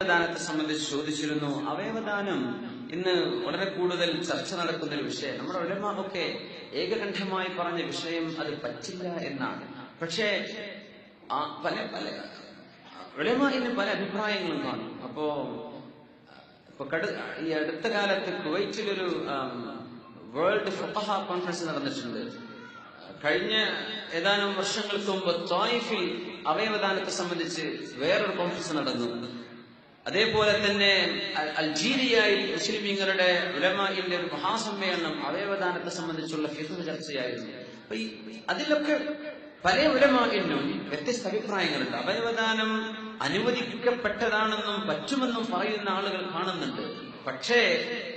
അവയവദാനത്തെ സംബന്ധിച്ച് ചോദിച്ചിരുന്നു. അവയവദാനം ഇന്ന് വളരെ കൂടുതൽ ചർച്ച നടക്കുന്ന ഒരു വിഷയം. നമ്മുടെ ഒക്കെ ഏകകണ്ഠമായി പറഞ്ഞ വിഷയം അത് പറ്റില്ല എന്നാണ്. പക്ഷേ പല പല പല ഇന്ന് പല അഭിപ്രായങ്ങളും കാണും. അപ്പോ ഇപ്പൊ ഈ അടുത്ത കാലത്ത് കുവൈറ്റിലൊരു വേൾഡ് ഫുഖഹ കോൺഫറൻസ് നടന്നിട്ടുണ്ട്. കഴിഞ്ഞ ഏതാനും വർഷങ്ങൾക്ക് മുമ്പ് തോയിഫിൽ അവയവദാനത്തെ സംബന്ധിച്ച് വേറൊരു കോൺഫറൻസ് നടന്നു. അതേപോലെ തന്നെ അൽജീരിയയിൽ മുസ്ലിമീങ്ങളുടെ ഉലമായിന്റെ ഒരു മഹാസമ്മേളനം അവയവദാനത്തെ സംബന്ധിച്ചുള്ള ഫിഖ് ചർച്ചയായിരുന്നു. അപ്പൊ ഈ അതിലൊക്കെ പല ഉലമാകിനും വ്യത്യസ്ത അഭിപ്രായങ്ങളുണ്ട്. അവയവദാനം അനുവദിക്കപ്പെട്ടതാണെന്നും പറ്റുമെന്നും പറയുന്ന ആളുകൾ കാണുന്നുണ്ട്. പക്ഷേ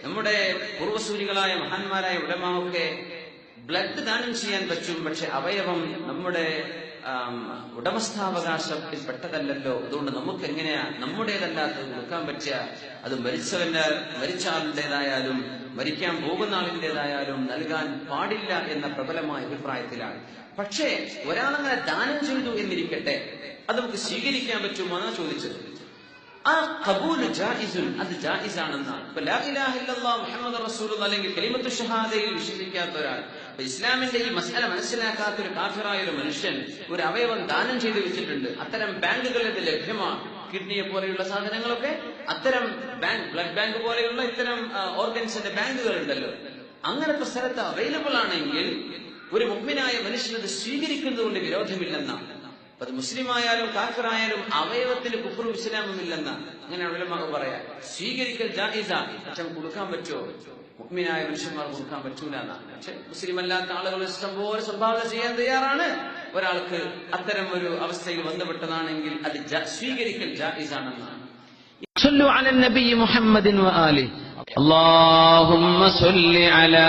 നമ്മുടെ പൂർവസൂരികളായ മഹാന്മാരായ ഉലമാവൊക്കെ ബ്ലഡ് ദാനം ചെയ്യാൻ പറ്റും. പക്ഷെ അവയവം നമ്മുടെ ആം, ഉടമസ്ഥാവകാശത്തിൽ പെട്ടതല്ലല്ലോ അതുകൊണ്ട് നമുക്ക് എങ്ങനെയാ നമ്മുടേതല്ലാത്തത് കൊടുക്കാൻ പറ്റുക അത് മരിച്ചവന്റെ മരിച്ച ആളുടേതായാലും മരിക്കാൻ പോകുന്ന ആളിന്റെതായാലും നൽകാൻ പാടില്ല എന്ന പ്രബലമായ അഭിപ്രായത്തിലാണ്. പക്ഷേ ഒരാളങ്ങനെ ദാനം ചെയ്തു എന്നിരിക്കട്ടെ അത് നമുക്ക് സ്വീകരിക്കാൻ പറ്റുമോ എന്നാ ചോദിച്ചത്. ആ കബൂൽ ജായിസുൻ അത് ജായിസാണെന്നാണ്. ആണെന്നാണ് അല്ലെങ്കിൽ കലിമത്തു ഷഹാദയിൽ വിശ്വസിക്കാത്ത ഒരാൾ. ഇസ്ലാമിന്റെ ഈ മസല മനസ്സിലാക്കാത്ത ഒരു കാഫിറായ ഒരു മനുഷ്യൻ ഒരു അവയവം ദാനം ചെയ്തു വെച്ചിട്ടുണ്ട്. അത്തരം ബാങ്കുകളിൽ ഇത് ലഭ്യമാണ്. കിഡ്നിയെ പോലെയുള്ള സാധനങ്ങളൊക്കെ അത്തരം ബാങ്ക് ബ്ലഡ് ബാങ്ക് പോലെയുള്ള ഇത്തരം ഓർഗൻസിന്റെ ബാങ്കുകൾ ഉണ്ടല്ലോ അങ്ങനത്തെ സ്ഥലത്ത് അവൈലബിൾ ആണെങ്കിൽ ഒരു മുഹ്മിനായ മനുഷ്യനത് സ്വീകരിക്കുന്നതുകൊണ്ട് സ്വീകരിക്കുന്നത് കൊണ്ട് വിരോധമില്ലെന്നാണ്. അത് മുസ്ലിം ആയാലും കാഫിറായാലും അവയവത്തിന് കുഫറും ഇസ്ലാമും ഇല്ലെന്ന് അങ്ങനെ ഉലമാവ് പറയാ സ്വീകരിക്കൽ ജായിസ പക്ഷെ കൊടുക്കാൻ പറ്റുമോ മുഗ്മിനായ മനുഷ്യന്മാർ കൊടുക്കാൻ പറ്റൂല എന്നാണ് പക്ഷെ മുസ്ലിം അല്ലാത്ത ആളുകൾ ഇഷ്ടംപോലെ സംഭാവന ചെയ്യാൻ തയ്യാറാണ് ഒരാൾക്ക് അത്തരം ഒരു അവസ്ഥയിൽ ബന്ധപ്പെട്ടതാണെങ്കിൽ അത് ജ- സ്വീകരിക്കൽ ജായിസാണെന്നാണ് صلوا على النبي محمد وآله اللهم صل على